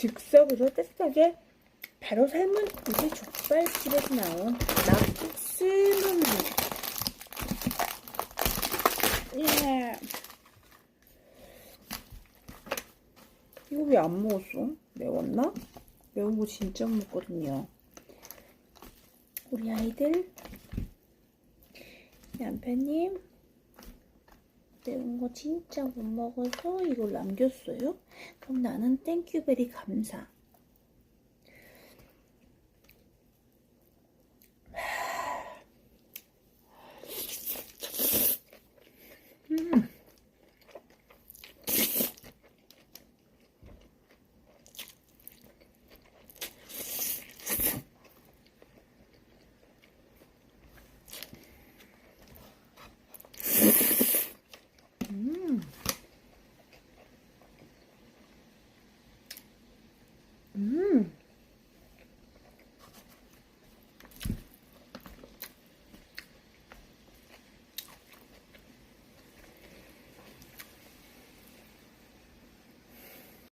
즉석으로 따뜻하게 바로 삶은 우리 족발집에서 나온 물 예. 이거 왜 안 먹었어? 매웠나? 매운 거 진짜 못 먹거든요. 우리 아이들 남편님 매운 거 진짜 못 먹어서 이걸 남겼어요. 그럼 나는 땡큐베리 감사. Mmm.